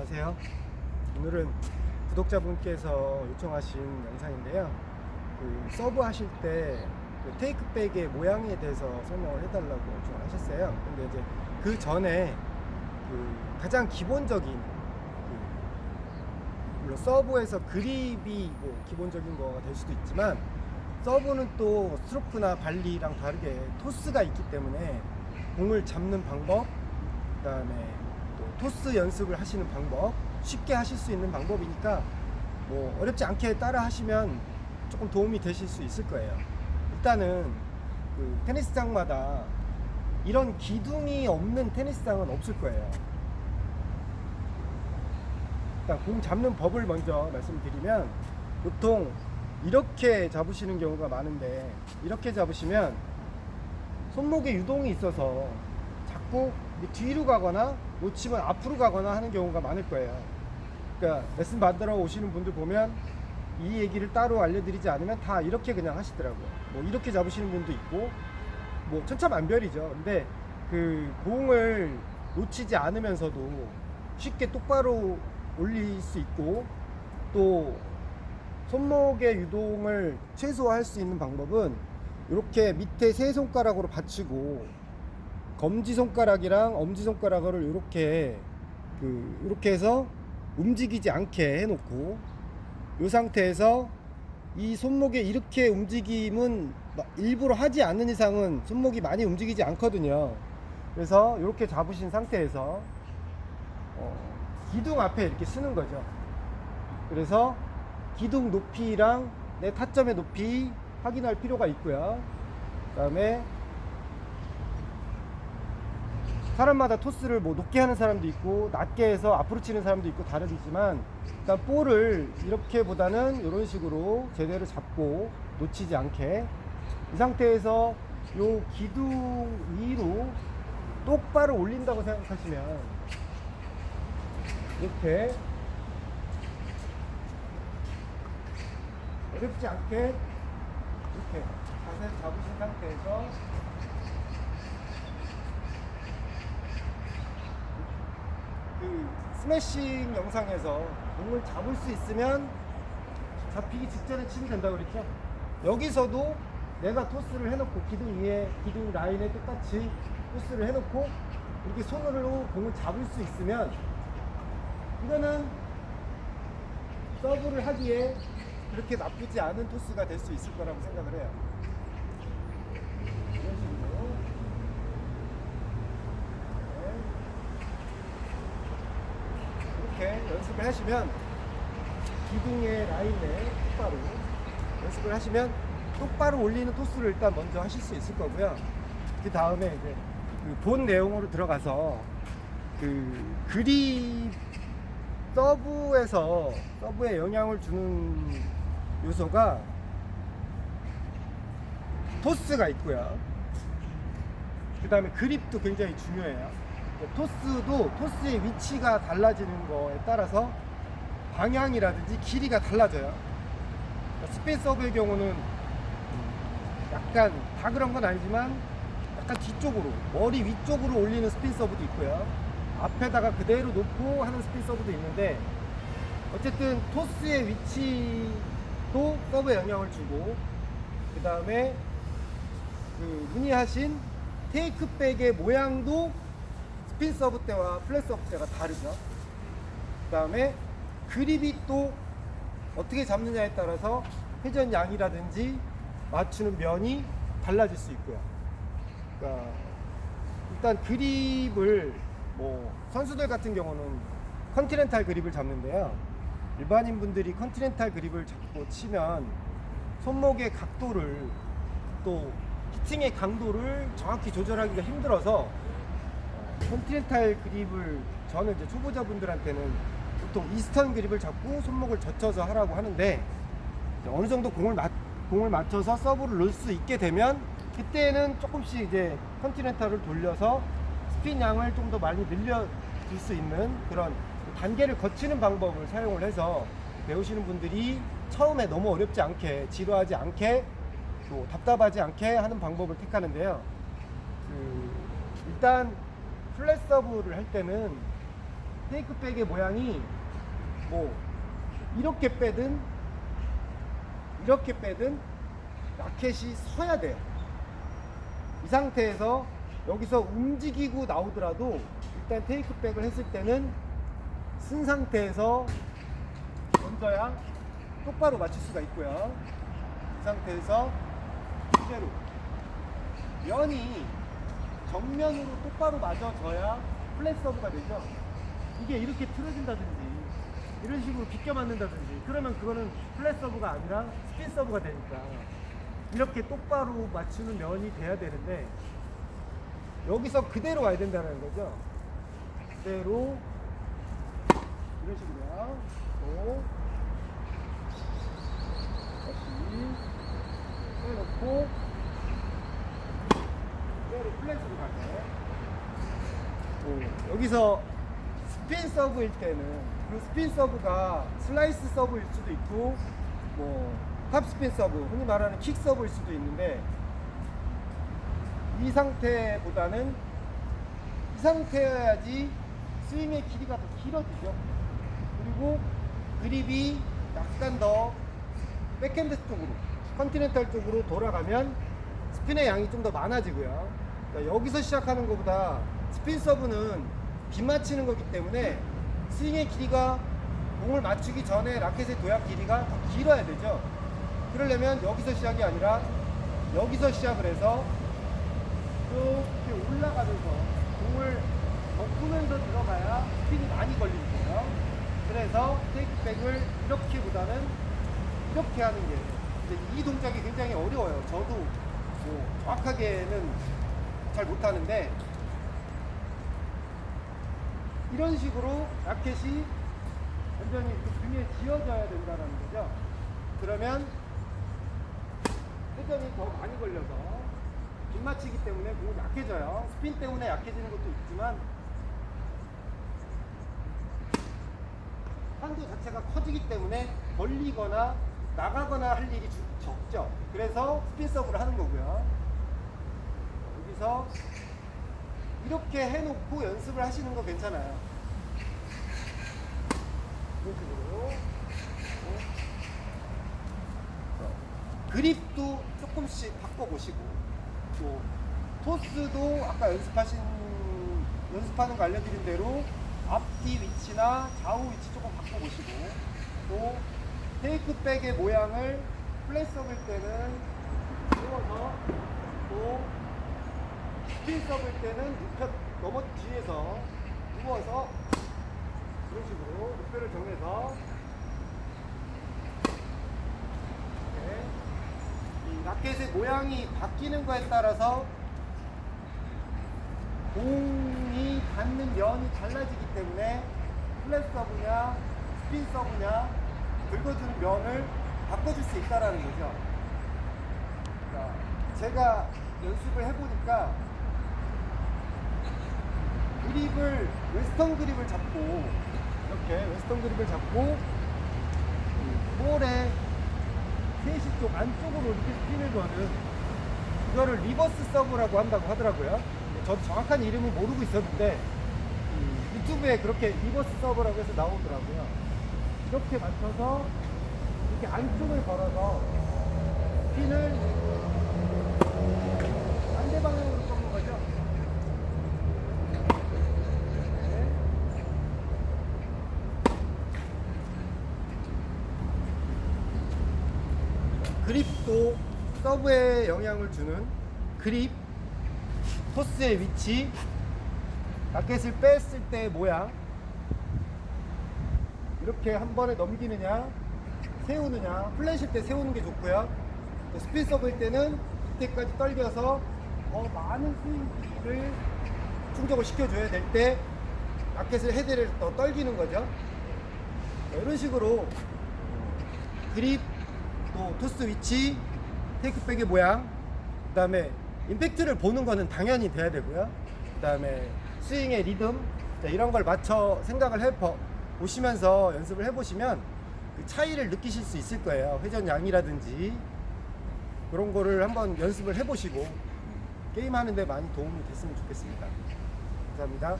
안녕하세요. 오늘은 구독자분께서 요청하신 영상인데요. 그 서브 하실 때 그 테이크백의 모양에 대해서 설명을 해달라고 요청을 하셨어요. 근데 이제 그 전에 그 가장 기본적인 그 물론 서브에서 그립이 뭐 기본적인 거가 될 수도 있지만 서브는 또 스트로크나 발리랑 다르게 토스가 있기 때문에 공을 잡는 방법 그 다음에 또 토스 연습을 하시는 방법 쉽게 하실 수 있는 방법이니까 뭐 어렵지 않게 따라 하시면 조금 도움이 되실 수 있을 거예요. 일단은 그 테니스장마다 이런 기둥이 없는 테니스장은 없을 거예요. 일단 공 잡는 법을 먼저 말씀드리면 보통 이렇게 잡으시는 경우가 많은데 이렇게 잡으시면 손목에 유동이 있어서 자꾸 뒤로 가거나 놓치면 앞으로 가거나 하는 경우가 많을 거예요. 그러니까 레슨 받으러 오시는 분들 보면 이 얘기를 따로 알려드리지 않으면 다 이렇게 그냥 하시더라고요. 뭐 이렇게 잡으시는 분도 있고 뭐 천차만별이죠. 근데 그 공을 놓치지 않으면서도 쉽게 똑바로 올릴 수 있고 또 손목의 유동을 최소화할 수 있는 방법은 이렇게 밑에 세 손가락으로 받치고 검지 손가락이랑 엄지 손가락을 이렇게 그 이렇게 해서 움직이지 않게 해놓고 이 상태에서 이 손목의 이렇게 움직임은 막 일부러 하지 않는 이상은 손목이 많이 움직이지 않거든요. 그래서 이렇게 잡으신 상태에서 어, 기둥 앞에 이렇게 쓰는 거죠. 그래서 기둥 높이랑 내 타점의 높이 확인할 필요가 있고요. 그다음에 사람마다 토스를 뭐 높게 하는 사람도 있고 낮게 해서 앞으로 치는 사람도 있고 다르지만 일단 볼을 이렇게보다는 이런 식으로 제대로 잡고 놓치지 않게 이 상태에서 요 기둥 위로 똑바로 올린다고 생각하시면 이렇게 어렵지 않게 이렇게 자세를 잡으신 상태에서 스매싱 영상에서 공을 잡을 수 있으면 잡히기 직전에 치면 된다고 그랬죠? 여기서도 내가 토스를 해놓고 기둥 위에 기둥 라인에 똑같이 토스를 해놓고 이렇게 손으로 공을 잡을 수 있으면 이거는 서브를 하기에 그렇게 나쁘지 않은 토스가 될 수 있을 거라고 생각을 해요. 이런 식으로. 네. 이렇게 연습을 하시면 기둥의 라인에 똑바로 연습을 하시면 똑바로 올리는 토스를 일단 먼저 하실 수 있을 거고요. 그 다음에 이제 그 본 내용으로 들어가서 그 그립 서브에서 서브에 영향을 주는 요소가 토스가 있고요. 그 다음에 그립도 굉장히 중요해요. 토스도 토스의 위치가 달라지는 거에 따라서 방향이라든지 길이가 달라져요. 스페인 서브의 경우는 약간 다 그런 건 아니지만 약간 뒤쪽으로 머리 위쪽으로 올리는 스핀 서브도 있고요. 앞에다가 그대로 놓고 하는 스핀 서브도 있는데 어쨌든 토스의 위치도 서브에 영향을 주고 그 다음에 그 문의하신 테이크백의 모양도 스핀 서브 때와 플랫 서브 때가 다르죠. 그 다음에 그립이 또 어떻게 잡느냐에 따라서 회전 양이라든지 맞추는 면이 달라질 수 있고요. 그러니까 일단 그립을 뭐 선수들 같은 경우는 컨티넨탈 그립을 잡는데요. 일반인 분들이 컨티넨탈 그립을 잡고 치면 손목의 각도를 또 히팅의 강도를 정확히 조절하기가 힘들어서 어, 컨티넨탈 그립을 저는 이제 초보자분들한테는 보통 이스턴 그립을 잡고 손목을 젖혀서 하라고 하는데 어느 정도 공을 맞 공을 맞춰서 서브를 넣을 수 있게 되면 그때는 조금씩 이제 컨티넨탈을 돌려서 스핀 양을 좀 더 많이 늘려줄 수 있는 그런 단계를 거치는 방법을 사용을 해서 배우시는 분들이 처음에 너무 어렵지 않게 지루하지 않게 또 답답하지 않게 하는 방법을 택하는데요. 그 일단 플랫 서브를 할 때는 테이크백의 모양이 뭐 이렇게 빼든 이렇게 빼든 라켓이 서야 돼요. 이 상태에서 여기서 움직이고 나오더라도 일단 테이크백을 했을 때는 쓴 상태에서 던져야 똑바로 맞출 수가 있고요. 이 상태에서 그대로 면이 정면으로 똑바로 맞아져야 플랫 서브가 되죠. 이게 이렇게 틀어진다든지 이런 식으로 비껴 맞는다든지 그러면 그거는 플랫 서브가 아니라 스핀 서브가 되니까 이렇게 똑바로 맞추는 면이 돼야 되는데 여기서 그대로 와야 된다는 거죠. 그대로 이런 식으로요. 또 다시 빼놓고 플랫으로 가게. 오, 여기서 스핀 서브일 때는 그 스핀 서브가 슬라이스 서브일 수도 있고 뭐 탑 스핀 서브 흔히 말하는 킥 서브일 수도 있는데 이 상태보다는 이 상태여야지 스윙의 길이가 더 길어지죠 그리고 그립이 약간 더 백핸드 쪽으로 컨티넨탈 쪽으로 돌아가면 스핀의 양이 좀 더 많아지고요 그러니까 여기서 시작하는 것보다 스핀 서브는 빗 맞히는 거기 때문에 스윙의 길이가 공을 맞추기 전에 라켓의 도약 길이가 더 길어야 되죠. 그러려면 여기서 시작이 아니라 여기서 시작을 해서 이렇게 올라가면서 공을 덮으면서 들어가야 스핀이 많이 걸리는 거예요. 그래서 테이크백을 이렇게보다는 이렇게 하는 게 이제 이 동작이 굉장히 어려워요. 저도 뭐 정확하게는 잘 못하는데 이런 식으로 라켓이 완전히 그 등에 지어져야 된다는 거죠. 그러면 회전이 더 많이 걸려서 빗맞히기 때문에 공이 약해져요. 스핀 때문에 약해지는 것도 있지만 한도 자체가 커지기 때문에 걸리거나 나가거나 할 일이 주- 적죠. 그래서 스핀 서브를 하는 거고요. 여기서 이렇게 해놓고 연습을 하시는 거 괜찮아요. 이런 식으로. 어. 그립도 조금씩 바꿔보시고, 또, 토스도 아까 연습하신, 연습하는 거 알려드린 대로 앞뒤 위치나 좌우 위치 조금 바꿔보시고, 또, 테이크백의 모양을 플랫 서브일 때는 세워서, 또, 스핀 서브일 때는 눕혀 넘어 뒤에서 누워서 이런 식으로 목표를 정해서 이렇게 이 라켓의 모양이 바뀌는 거에 따라서 공이 닿는 면이 달라지기 때문에 플랫 서브냐 스핀 서브냐 긁어주는 면을 바꿔줄 수 있다라는 거죠. 자, 제가 연습을 해보니까 그립을 웨스턴 그립을 잡고 이렇게 웨스턴 그립을 잡고 이 볼의 세시 쪽 안쪽으로 이렇게 스핀을 거는 이거를 리버스 서브라고 한다고 하더라고요. 저도 정확한 이름은 모르고 있었는데 이 유튜브에 그렇게 리버스 서브라고 해서 나오더라고요. 이렇게 맞춰서 이렇게 안쪽을 걸어서 스핀을 반대 방향으로 꺾는 거죠. 네. 그립도 서브에 영향을 주는 그립, 토스의 위치, 라켓을 뺐을 때 모양. 이렇게 한 번에 넘기느냐 세우느냐. 플랫일 때 세우는 게 좋고요. 또 스핀 서브일 때는 이때까지 떨겨서 더 많은 스윙을 충족을 시켜줘야 될 때 라켓을 헤드를 더 떨기는 거죠. 이런 식으로 그립 또 토스 위치 테이크백의 모양 그 다음에 임팩트를 보는 거는 당연히 돼야 되고요. 그 다음에 스윙의 리듬 자, 이런 걸 맞춰 생각을 해 보- 보시면서 연습을 해보시면 그 차이를 느끼실 수 있을 거예요. 회전 양이라든지. 그런 거를 한번 연습을 해보시고 게임하는데 많이 도움이 됐으면 좋겠습니다. 감사합니다